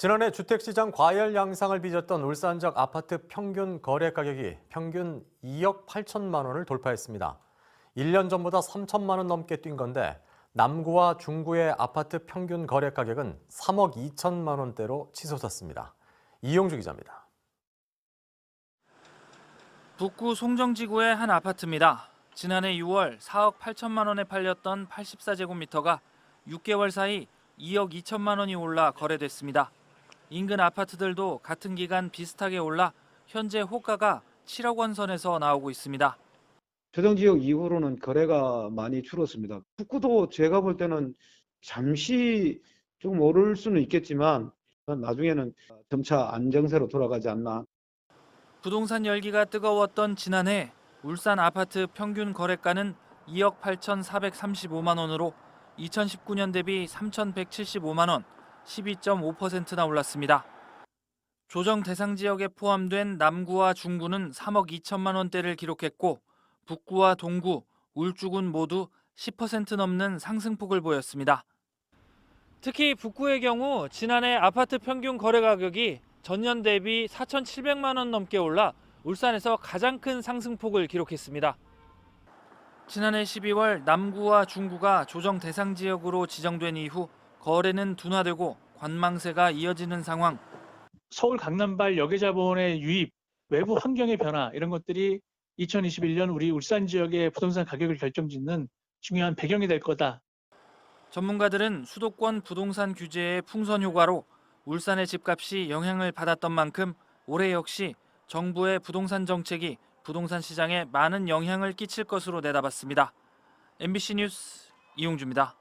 지난해 주택시장 과열 양상을 빚었던 울산 지역 아파트 평균 거래 가격이 평균 2억 8천만 원을 돌파했습니다. 1년 전보다 3천만 원 넘게 뛴 건데 남구와 중구의 아파트 평균 거래 가격은 3억 2천만 원대로 치솟았습니다. 이용주 기자입니다. 북구 송정지구의 한 아파트입니다. 지난해 6월 4억 8천만 원에 팔렸던 84제곱미터가 6개월 사이 2억 2천만 원이 올라 거래됐습니다. 인근 아파트들도 같은 기간 비슷하게 올라 현재 호가가 7억 원 선에서 나오고 있습니다. 조정 지역 이후로는 거래가 많이 줄었습니다. 북구도 제가 볼 때는 잠시 좀 오를 수는 있겠지만 나중에는 점차 안정세로 돌아가지 않나 부동산 열기가 뜨거웠던 지난해 울산 아파트 평균 거래가는 2억 8,435만 원으로 2019년 대비 3,175만 원, 12.5%나 올랐습니다. 조정 대상 지역에 포함된 남구와 중구는 3억 2천만 원대를 기록했고 북구와 동구, 울주군 모두 10% 넘는 상승폭을 보였습니다. 특히 북구의 경우 지난해 아파트 평균 거래 가격이 전년 대비 4,700만 원 넘게 올라 울산에서 가장 큰 상승폭을 기록했습니다. 지난해 12월 남구와 중구가 조정 대상 지역으로 지정된 이후 거래는 둔화되고 관망세가 이어지는 상황. 서울 강남발 여계자본의 유입, 외부 환경의 변화 이런 것들이 2021년 우리 울산 지역의 부동산 가격을 결정짓는 중요한 배경이 될 거다. 전문가들은 수도권 부동산 규제의 풍선 효과로 울산의 집값이 영향을 받았던 만큼 올해 역시 정부의 부동산 정책이 부동산 시장에 많은 영향을 끼칠 것으로 내다봤습니다. MBC 뉴스 이용주입니다.